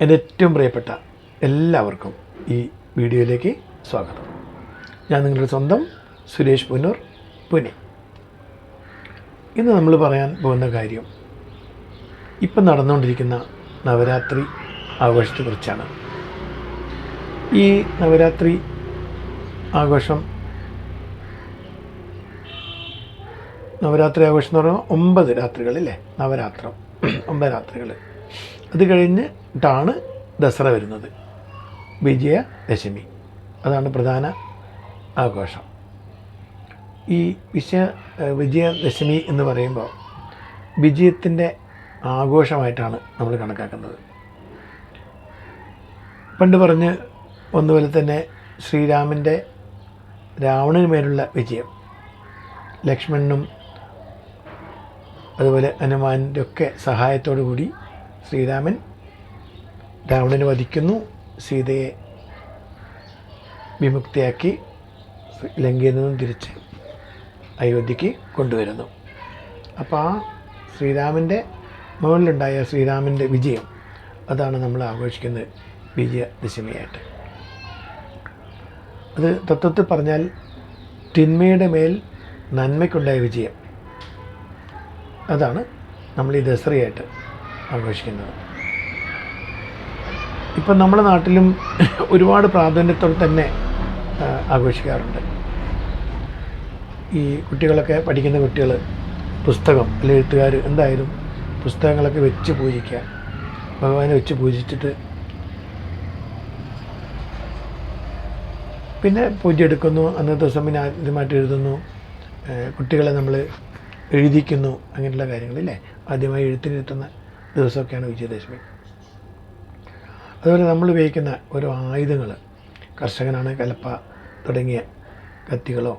എന്റെ ഏറ്റവും പ്രിയപ്പെട്ട എല്ലാവർക്കും ഈ വീഡിയോയിലേക്ക് സ്വാഗതം. ഞാൻ നിങ്ങളുടെ സ്വന്തം സുരേഷ് പുന്നൂർ പുനെ. ഇന്ന് നമ്മൾ പറയാൻ പോകുന്ന കാര്യം ഇപ്പം നടന്നുകൊണ്ടിരിക്കുന്ന നവരാത്രി ആഘോഷത്തെക്കുറിച്ചാണ്. ഈ നവരാത്രി ആഘോഷം നവരാത്രി ആഘോഷം എന്ന് പറയുമ്പോൾ ഒമ്പത് രാത്രികളില്ലേ? നവരാത്രം ഒമ്പത് രാത്രികൾ. അത് കഴിഞ്ഞിട്ടാണ് ദസറ വരുന്നത്. വിജയദശമി അതാണ് പ്രധാന ആഘോഷം. ഈ വിജയ വിജയദശമി എന്ന് പറയുമ്പോൾ വിജയത്തിന്റെ ആഘോഷമായിട്ടാണ് നമ്മൾ കണക്കാക്കുന്നത്. പണ്ട് പറഞ്ഞ് ഒന്നുപോലെ തന്നെ ശ്രീരാമന്റെ രാവണന് മേലുള്ള വിജയം ലക്ഷ്മണനും അതുപോലെ ഹനുമാന്റെ ഒക്കെ സഹായത്തോടു കൂടി ശ്രീരാമൻ രാവണനെ വധിക്കുന്നു സീതയെ വിമുക്തിയാക്കി ലങ്കയിൽ നിന്നും തിരിച്ച് അയോധ്യയ്ക്ക് കൊണ്ടുവരുന്നു. അപ്പോൾ ആ ശ്രീരാമന്റെ മുകളിലുണ്ടായ ശ്രീരാമന്റെ വിജയം അതാണ് നമ്മൾ ആഘോഷിക്കുന്നത് വിജയദശമിയായിട്ട്. അത് തത്വത്തിൽ പറഞ്ഞാൽ തിന്മയുടെ മേൽ നന്മയ്ക്കുണ്ടായ വിജയം. അതാണ് നമ്മൾ ഈ ദസറയായിട്ട് ആഘോഷിക്കുന്നത്. ഇപ്പം നമ്മുടെ നാട്ടിലും ഒരുപാട് പ്രാധാന്യത്തോടെ തന്നെ ആഘോഷിക്കാറുണ്ട്. ഈ കുട്ടികളൊക്കെ പഠിക്കുന്ന കുട്ടികൾ പുസ്തകം അല്ലെങ്കിൽ എഴുത്തുകാർ എന്തായാലും പുസ്തകങ്ങളൊക്കെ വെച്ച് പൂജിക്കുക. ഭഗവാനെ വെച്ച് പൂജിച്ചിട്ട് പിന്നെ പൂജ എടുക്കുന്നു അന്നത്തെ ദിവസം പിന്നെ ആദ്യമായിട്ട് എഴുതുന്നു കുട്ടികളെ നമ്മൾ എഴുതിക്കുന്നു അങ്ങനെയുള്ള കാര്യങ്ങളില്ലേ ആദ്യമായി എഴുത്തിനിരുത്തുന്ന ദിവസമൊക്കെയാണ് വിജയദശമി. അതുപോലെ നമ്മൾ ഉപയോഗിക്കുന്ന ഓരോ ആയുധങ്ങൾ കർഷകനാണ് കലപ്പ തുടങ്ങിയ കത്തികളോ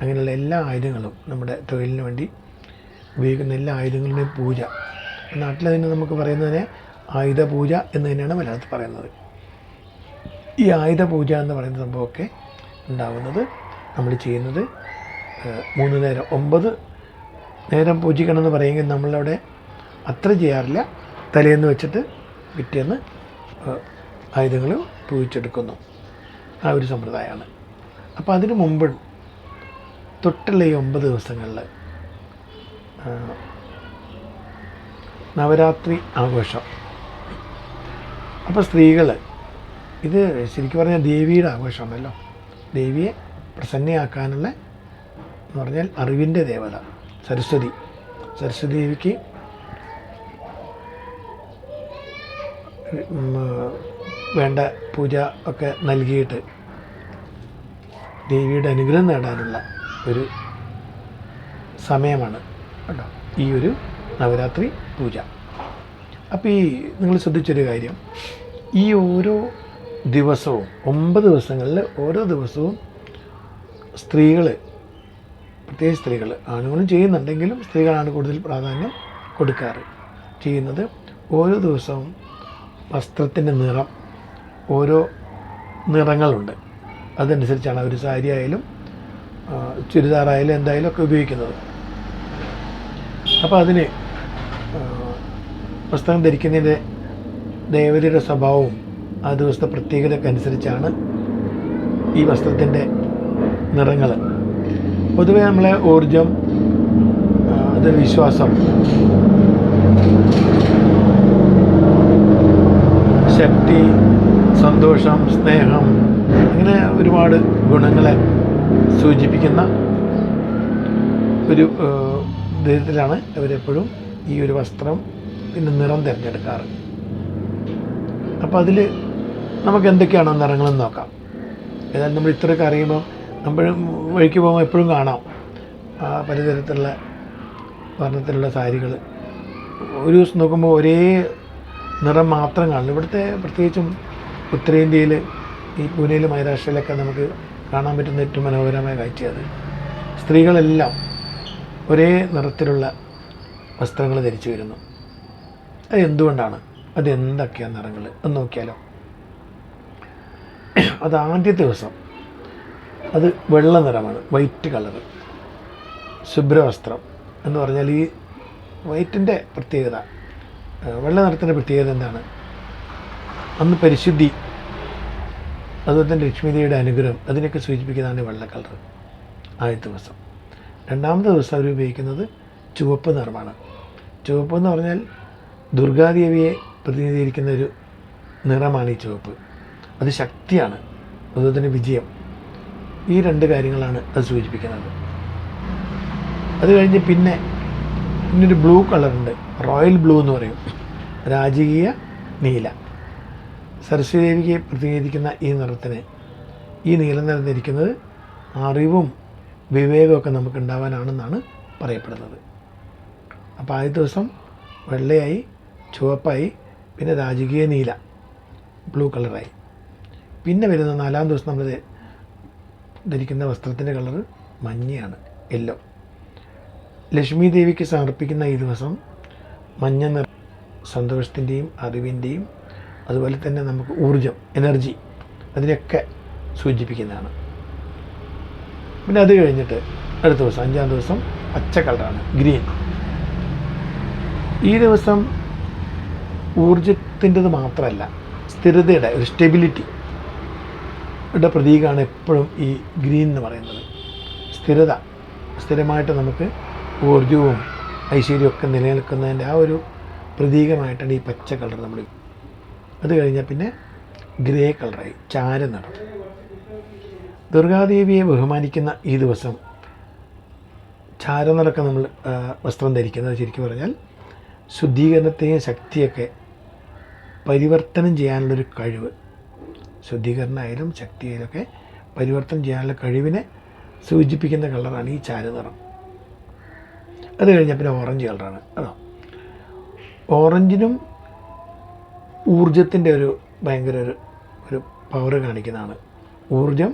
അങ്ങനെയുള്ള എല്ലാ ആയുധങ്ങളും നമ്മുടെ തൊഴിലിന് വേണ്ടി ഉപയോഗിക്കുന്ന എല്ലാ ആയുധങ്ങളുടെയും പൂജ. നാട്ടിൽ തന്നെ നമുക്ക് പറയുന്നതിനെ ആയുധ പൂജ എന്ന് തന്നെയാണ് മലയാളത്തിൽ പറയുന്നത്. ഈ ആയുധ പൂജ എന്ന് പറയുന്ന സംഭവമൊക്കെ ഉണ്ടാവുന്നത് നമ്മൾ ചെയ്യുന്നത് മൂന്ന് നേരം ഒമ്പത് നേരം പൂജിക്കണം എന്ന് പറയുമെങ്കിൽ നമ്മളവിടെ അത്ര ചെയ്യാറില്ല. തലേന്ന് വെച്ചിട്ട് പിറ്റേന്ന് ആയുധങ്ങൾ പൂവിച്ചെടുക്കുന്നു ആ ഒരു സമ്പ്രദായമാണ്. അപ്പോൾ അതിനു മുമ്പ് തൊട്ടുള്ള ഈ ഒമ്പത് ദിവസങ്ങളിൽ നവരാത്രി ആഘോഷം. അപ്പോൾ സ്ത്രീകൾ ഇത് ശരിക്കും പറഞ്ഞാൽ ദേവിയുടെ ആഘോഷമാണല്ലോ. ദേവിയെ പ്രസന്നയാക്കാനുള്ള എന്ന് പറഞ്ഞാൽ അറിവിന്റെ ദേവത സരസ്വതി. സരസ്വതി ദേവിക്ക് വേണ്ട പൂജ ഒക്കെ നൽകിയിട്ട് ദേവിയുടെ അനുഗ്രഹം നേടാനുള്ള ഒരു സമയമാണ് കേട്ടോ. ഈ ഒരു നവരാത്രി പൂജ. അപ്പോൾ ഈ നിങ്ങൾ ശ്രദ്ധിച്ചൊരു കാര്യം. ഈ ഓരോ ദിവസവും ഒമ്പത് ദിവസങ്ങളിൽ ഓരോ ദിവസവും സ്ത്രീകൾ പ്രത്യേകിച്ച് സ്ത്രീകൾ ആണുങ്ങളും ചെയ്യുന്നുണ്ടെങ്കിലും സ്ത്രീകളാണ് കൂടുതൽ പ്രാധാന്യം കൊടുക്കാറ്. ചെയ്യുന്നത് ഓരോ ദിവസവും വസ്ത്രത്തിന്റെ നിറം ഓരോ നിറങ്ങളുണ്ട്. അതനുസരിച്ചാണ് അവർ സാരി ആയാലും ചുരിദാറായാലും എന്തായാലും ഒക്കെ ഉപയോഗിക്കുന്നത്. അപ്പോൾ അതിന് വസ്ത്രം ധരിക്കുന്നതിന്റെ ദേവതയുടെ സ്വഭാവവും ആ ദിവസത്തെ പ്രത്യേകതയൊക്കെ അനുസരിച്ചാണ് ഈ വസ്ത്രത്തിന്റെ നിറങ്ങൾ. പൊതുവെ നമ്മളെ ഊർജം അത് വിശ്വാസം ശക്തി സന്തോഷം സ്നേഹം അങ്ങനെ ഒരുപാട് ഗുണങ്ങളെ സൂചിപ്പിക്കുന്ന ഒരു ദൈവത്തിലാണ് അവരെപ്പോഴും ഈ ഒരു വസ്ത്രം പിന്നെ നിറം തിരഞ്ഞെടുക്കാറ്. അപ്പോൾ അതിൽ നമുക്ക് എന്തൊക്കെയാണ് നിറങ്ങളെന്ന് നോക്കാം. ഏതായാലും നമ്മൾ ഇത്രയൊക്കെ അറിയുമ്പോൾ നമ്മൾ വഴിക്ക് പോകുമ്പോൾ എപ്പോഴും കാണാം. ആ പലതരത്തിലുള്ള വർണത്തിലുള്ള സാരികൾ ഒരു ദിവസം നോക്കുമ്പോൾ ഒരേ നിറം മാത്രം കാണുന്നു. ഇവിടുത്തെ പ്രത്യേകിച്ചും ഉത്തരേന്ത്യയിൽ ഈ പൂനെയിലും മഹാരാഷ്ട്രയിലൊക്കെ നമുക്ക് കാണാൻ പറ്റുന്ന ഏറ്റവും മനോഹരമായ കാഴ്ചയാണ് സ്ത്രീകളെല്ലാം ഒരേ നിറത്തിലുള്ള വസ്ത്രങ്ങൾ ധരിച്ചു വരുന്നു. അത് എന്തുകൊണ്ടാണ്? അത് എന്തൊക്കെയാണ് നിറങ്ങൾ എന്ന് നോക്കിയാലോ. അത് ആദ്യത്തെ ദിവസം. അത് വെള്ള നിറമാണ്. വൈറ്റ് കളർ ശുഭ്രവസ്ത്രം എന്ന് പറഞ്ഞാൽ ഈ വൈറ്റിന്റെ പ്രത്യേകത. വെള്ള നിറത്തിന്റെ പ്രത്യേകത എന്താണ്? അന്ന് പരിശുദ്ധി അതുപോലെ തന്നെ ലക്ഷ്മിദേവിയുടെ അനുഗ്രഹം അതിനൊക്കെ സൂചിപ്പിക്കുന്നതാണ് വെള്ള കളർ ആദ്യത്തെ ദിവസം. രണ്ടാമത്തെ ദിവസം അവർ ഉപയോഗിക്കുന്നത് ചുവപ്പ് നിറമാണ്. ചുവപ്പ് എന്ന് പറഞ്ഞാൽ ദുർഗാദേവിയെ പ്രതിനിധീകരിക്കുന്ന ഒരു നിറമാണ് ഈ ചുവപ്പ്. അത് ശക്തിയാണ് അതുപോലെ തന്നെ വിജയം. ഈ രണ്ട് കാര്യങ്ങളാണ് അത് സൂചിപ്പിക്കുന്നത്. അത് കഴിഞ്ഞ് പിന്നെ പിന്നൊരു ബ്ലൂ കളറുണ്ട് റോയൽ ബ്ലൂ എന്ന് പറയും. രാജകീയ നീല. സരസ്വതിദേവിക്ക് പ്രതിനിധിക്കുന്ന ഈ നിറത്തിന് ഈ നീല നിറഞ്ഞിരിക്കുന്നത് അറിവും വിവേകമൊക്കെ നമുക്ക് ഉണ്ടാവാനാണെന്നാണ് പറയപ്പെടുന്നത്. അപ്പോൾ ആദ്യ ദിവസം വെള്ളയായി ചുവപ്പായി പിന്നെ രാജകീയ നീല ബ്ലൂ കളറായി പിന്നെ വരുന്ന നാലാം ദിവസം നമ്മൾ ധരിക്കുന്ന വസ്ത്രത്തിന്റെ കളർ മഞ്ഞയാണ് യെല്ലോ ലക്ഷ്മി ദേവിക്ക് സമർപ്പിക്കുന്ന ഈ ദിവസം മഞ്ഞ നിറ സന്തോഷത്തിന്റെയും അറിവിന്റെയും അതുപോലെ തന്നെ നമുക്ക് ഊർജം എനർജി അതിനൊക്കെ സൂചിപ്പിക്കുന്നതാണ്. പിന്നെ അത് കഴിഞ്ഞിട്ട് അടുത്ത ദിവസം അഞ്ചാം ദിവസം പച്ച കളറാണ് ഗ്രീൻ ഈ ദിവസം ഊർജത്തിന്റെത് മാത്രമല്ല സ്ഥിരതയുടെ ഒരു സ്റ്റെബിലിറ്റി യുടെ പ്രതീകമാണ് എപ്പോഴും ഈ ഗ്രീൻ എന്ന് പറയുന്നത്. സ്ഥിരത സ്ഥിരമായിട്ട് നമുക്ക് ഊർജവും ഐശ്വര്യവും ഒക്കെ നിലനിൽക്കുന്നതിന്റെ ആ ഒരു പ്രതീകമായിട്ടാണ് ഈ പച്ച കളർ നമ്മൾ അത് കഴിഞ്ഞാൽ പിന്നെ ഗ്രേ കളറായി ചാര നിറം. ദുർഗാദേവിയെ ബഹുമാനിക്കുന്ന ഈ ദിവസം ചാര ചാരനിറക്ക നമ്മൾ വസ്ത്രം ധരിക്കുന്നത് ശരിക്കും പറഞ്ഞാൽ ശുദ്ധീകരണത്തെയും ശക്തിയൊക്കെ പരിവർത്തനം ചെയ്യാനുള്ളൊരു കഴിവ്. ശുദ്ധീകരണമായാലും ശക്തിയായാലും ഒക്കെ പരിവർത്തനം ചെയ്യാനുള്ള കഴിവിനെ സൂചിപ്പിക്കുന്ന കളറാണ് ഈ ചാരനിറം അത് കഴിഞ്ഞാൽ പിന്നെ ഓറഞ്ച് കളറാണ്. അതോ. ഓറഞ്ചിനും ഊർജത്തിന്റെ ഒരു ഭയങ്കര ഒരു ഒരു പവർ കാണിക്കുന്നതാണ്. ഊർജം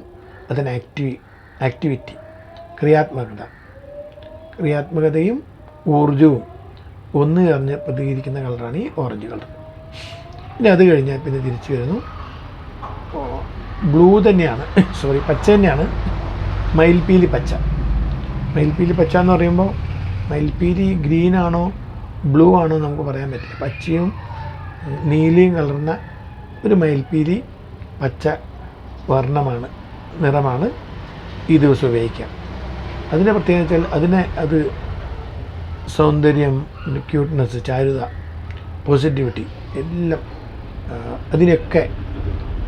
അതിന് ആക്ടിവി ആക്ടിവിറ്റി ക്രിയാത്മകത. ക്രിയാത്മകതയും ഊർജവും ഒന്ന് കറിഞ്ഞ് പ്രതികരിക്കുന്ന കളറാണ് ഈ ഓറഞ്ച് കളർ പിന്നെ അത് കഴിഞ്ഞാൽ പിന്നെ തിരിച്ചു വരുന്നു. ബ്ലൂ തന്നെയാണ്. സോറി പച്ച തന്നെയാണ്. മയിൽപ്പീലി പച്ച. മയിൽപ്പീലി പച്ച എന്ന് പറയുമ്പോൾ മയിൽപ്പീലി ഗ്രീൻ ആണോ ബ്ലൂ ആണോ നമുക്ക് പറയാൻ പറ്റില്ല. പച്ചയും നീലയും കലർന്ന ഒരു മയിൽപ്പീലി പച്ച വർണമാണ് നിറമാണ് ഈ ദിവസം ഉപയോഗിക്കാം അതിനെ പ്രത്യേകത വെച്ചാൽ അതിനെ അത് സൗന്ദര്യം ക്യൂട്ട്നെസ് ചാരുത പോസിറ്റിവിറ്റി എല്ലാം അതിനെയൊക്കെ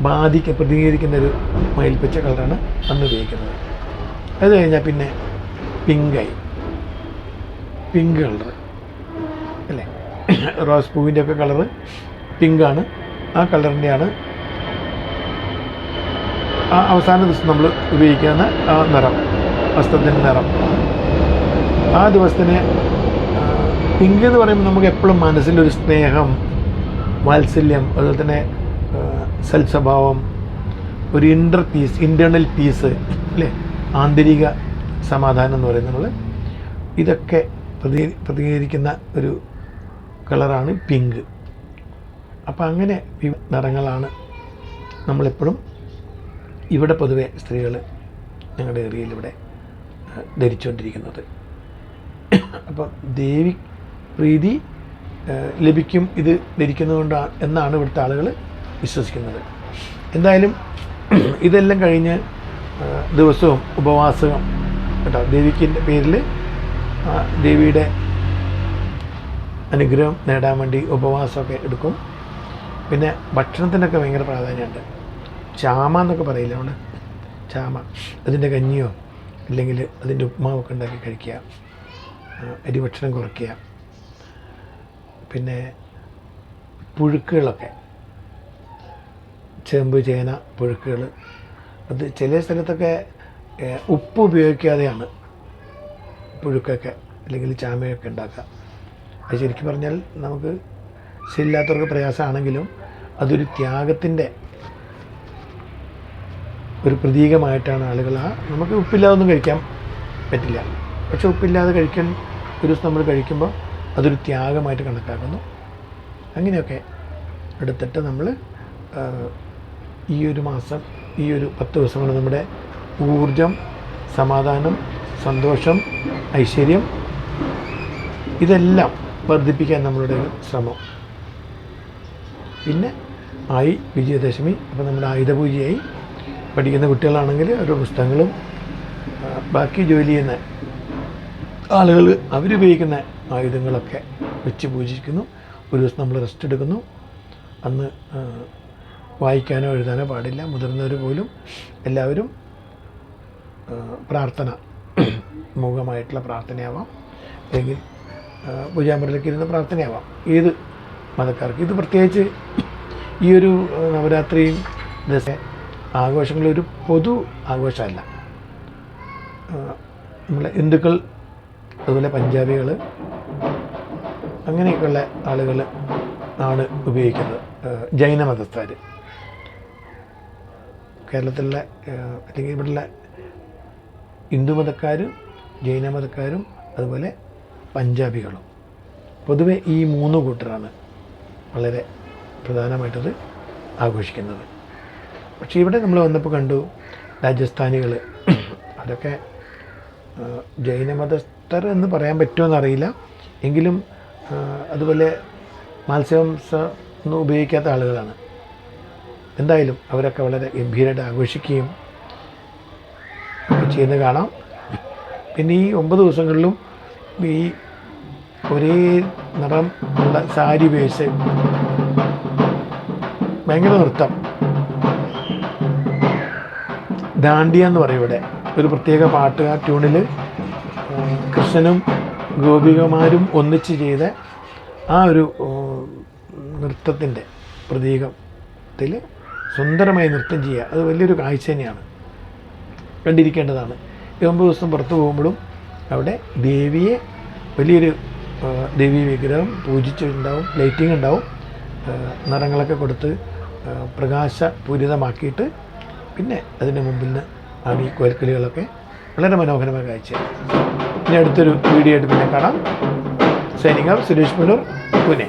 ബാധിക്ക പ്രതികരിക്കുന്ന ഒരു മയിൽപ്പച്ച കളറാണ് അന്ന് ഉപയോഗിക്കുന്നത്. അത് കഴിഞ്ഞാൽ പിന്നെ പിങ്കായി പിങ്ക് കളർ അല്ലേ? റോസ് പൂവിന്റെ ഒക്കെ കളറ് പിങ്കാണ്. ആ കളറിന്റെയാണ് ആ അവസാന ദിവസം നമ്മൾ ഉപയോഗിക്കുന്ന ആ നിറം വസ്ത്രത്തിന്റെ നിറം. ആ ദിവസത്തിന് പിങ്ക് എന്ന് പറയുമ്പോൾ നമുക്ക് എപ്പോഴും മനസ്സിലൊരു സ്നേഹം വാത്സല്യം അതുപോലെ തന്നെ സൽസ്വഭാവം ഒരു ഇന്റർ പീസ് ഇന്റേർണൽ പീസ് അല്ലേ? ആന്തരിക സമാധാനം എന്ന് പറയുന്നത് ഇതൊക്കെ പ്രതി പ്രതികരിക്കുന്ന ഒരു കളറാണ് പിങ്ക്. അപ്പോൾ അങ്ങനെ നിറങ്ങളാണ് നമ്മളെപ്പോഴും ഇവിടെ പൊതുവെ സ്ത്രീകൾ ഞങ്ങളുടെ ഏരിയയിൽ ഇവിടെ ധരിച്ചുകൊണ്ടിരിക്കുന്നത് അപ്പം ദേവി പ്രീതി ലഭിക്കും ഇത് ധരിക്കുന്നതുകൊണ്ടാണ് എന്നാണ് ഇവിടുത്തെ ആളുകൾ വിശ്വസിക്കുന്നത്. എന്തായാലും ഇതെല്ലാം കഴിഞ്ഞ് ദിവസവും ഉപവാസവും കേട്ടോ ദേവിക്കിന്റെ പേരിൽ ദേവിയുടെ അനുഗ്രഹം നേടാൻ വേണ്ടി ഉപവാസമൊക്കെ എടുക്കും. പിന്നെ ഭക്ഷണത്തിനൊക്കെ ഭയങ്കര പ്രാധാന്യമുണ്ട്. ചാമ എന്നൊക്കെ പറയില്ല നമ്മൾ ചാമ. അതിന്റെ കഞ്ഞിയോ അല്ലെങ്കിൽ അതിന്റെ ഉപ്മാവൊക്കെ ഉണ്ടാക്കി കഴിക്കുക. അരി ഭക്ഷണം കുറയ്ക്കുക. പിന്നെ പുഴുക്കുകളൊക്കെ. ചേമ്പ് ചേന പുഴുക്കുകൾ. അത് ചില സ്ഥലത്തൊക്കെ ഉപ്പ് ഉപയോഗിക്കാതെയാണ് പുഴുക്കൊക്കെ അല്ലെങ്കിൽ ചാമയൊക്കെ ഉണ്ടാക്കുക. അത് ശരിക്കും പറഞ്ഞാൽ നമുക്ക് ശരിയില്ലാത്തവർക്ക് പ്രയാസമാണെങ്കിലും അതൊരു ത്യാഗത്തിന്റെ ഒരു പ്രതീകമായിട്ടാണ് ആളുകൾ ആ നമുക്ക് ഉപ്പില്ലാതൊന്നും കഴിക്കാൻ പറ്റില്ല. പക്ഷെ ഉപ്പില്ലാതെ കഴിക്കാൻ ഒരു ദിവസം നമ്മൾ കഴിക്കുമ്പോൾ അതൊരു ത്യാഗമായിട്ട് കണക്കാക്കുന്നു. അങ്ങനെയൊക്കെ എടുത്തിട്ട് നമ്മൾ ഈ ഒരു മാസം ഈ ഒരു പത്ത് ദിവസം കൊണ്ട് നമ്മുടെ ഊർജം സമാധാനം സന്തോഷം ഐശ്വര്യം ഇതെല്ലാം വർദ്ധിപ്പിക്കാൻ നമ്മളുടെ ശ്രമം. പിന്നെ ആയി വിജയദശമി അപ്പോൾ നമ്മുടെ ആയുധപൂജയായി പഠിക്കുന്ന കുട്ടികളാണെങ്കിൽ അവരുടെ പുസ്തകങ്ങളും ബാക്കി ജോലി ചെയ്യുന്ന ആളുകൾ അവരുപയോഗിക്കുന്ന ആയുധങ്ങളൊക്കെ വെച്ച് പൂജിക്കുന്നു. ഒരു ദിവസം നമ്മൾ റെസ്റ്റ് എടുക്കുന്നു. അന്ന് വായിക്കാനോ എഴുതാനോ പാടില്ല. മുതിർന്നവർ പോലും എല്ലാവരും പ്രാർത്ഥന മൂകമായിട്ടുള്ള പ്രാർത്ഥനയാവാം. അല്ലെങ്കിൽ പൂജാമുറിയിലേക്ക് ഇരുന്ന് പ്രാർത്ഥനയാവാം. ഏത് മതക്കാർക്ക്. ഇത് പ്രത്യേകിച്ച് ഈ ഒരു നവരാത്രിയും ദസ ആഘോഷങ്ങളൊരു പൊതു ആഘോഷമല്ല. നമ്മളെ ഹിന്ദുക്കൾ അതുപോലെ പഞ്ചാബികൾ അങ്ങനെയൊക്കെയുള്ള ആളുകൾ ആണ് ഉപയോഗിക്കുന്നത്. ജൈന മതസ്ഥർ. കേരളത്തിലുള്ള അല്ലെങ്കിൽ ഇവിടെയുള്ള ജൈനമതക്കാരും അതുപോലെ പഞ്ചാബികളും. പൊതുവെ ഈ മൂന്ന് കൂട്ടരാണ് വളരെ പ്രധാനമായിട്ടത് ആഘോഷിക്കുന്നത്. പക്ഷേ ഇവിടെ നമ്മൾ വന്നപ്പോൾ കണ്ടു രാജസ്ഥാനികൾ അതൊക്കെ ജൈനമതസ്ഥർ എന്ന് പറയാൻ പറ്റുമെന്നറിയില്ല എങ്കിലും അതുപോലെ മത്സ്യവംസം ഒന്നും ഉപയോഗിക്കാത്ത ആളുകളാണ്. എന്തായാലും അവരൊക്കെ വളരെ ഗംഭീരമായിട്ട് ആഘോഷിക്കുകയും ചെയ്യുന്നത് കാണാം. പിന്നെ ഈ ഒമ്പത് ദിവസങ്ങളിലും ഈ ഒരേ നിറം ഉള്ള സാരി ഉപയോഗിച്ച് ഭയങ്കര നൃത്തം. ദാണ്ടിയ എന്ന് പറയും ഇവിടെ. ഒരു പ്രത്യേക പാട്ട് ആ ട്യൂണിൽ കൃഷ്ണനും ഗോപികമാരും ഒന്നിച്ച് ചെയ്ത ആ ഒരു നൃത്തത്തിന്റെ പ്രതീകത്തിൽ സുന്ദരമായി നൃത്തം ചെയ്യുക. അത് വലിയൊരു കാഴ്ച തന്നെയാണ്. കണ്ടിരിക്കേണ്ടതാണ്. ഒമ്പത് ദിവസം പുറത്തു പോകുമ്പോഴും അവിടെ ദേവിയെ വലിയൊരു ദേവി വിഗ്രഹം പൂജിച്ചിട്ടുണ്ടാവും ലൈറ്റിംഗ് ഉണ്ടാവും ആ, നിറങ്ങളൊക്കെ കൊടുത്ത് പ്രകാശ പ്രകാശപൂരിതമാക്കിയിട്ട് പിന്നെ അതിന് മുമ്പിൽ നിന്ന് ആണ് ഈ കോൽക്കളികളൊക്കെ വളരെ മനോഹരമായ കാഴ്ച ഇനി അടുത്തൊരു വീഡിയോ ആയിട്ട് പിന്നെ കാണാം. സൈനിക സുരേഷ് മനൂർ പൂനെ.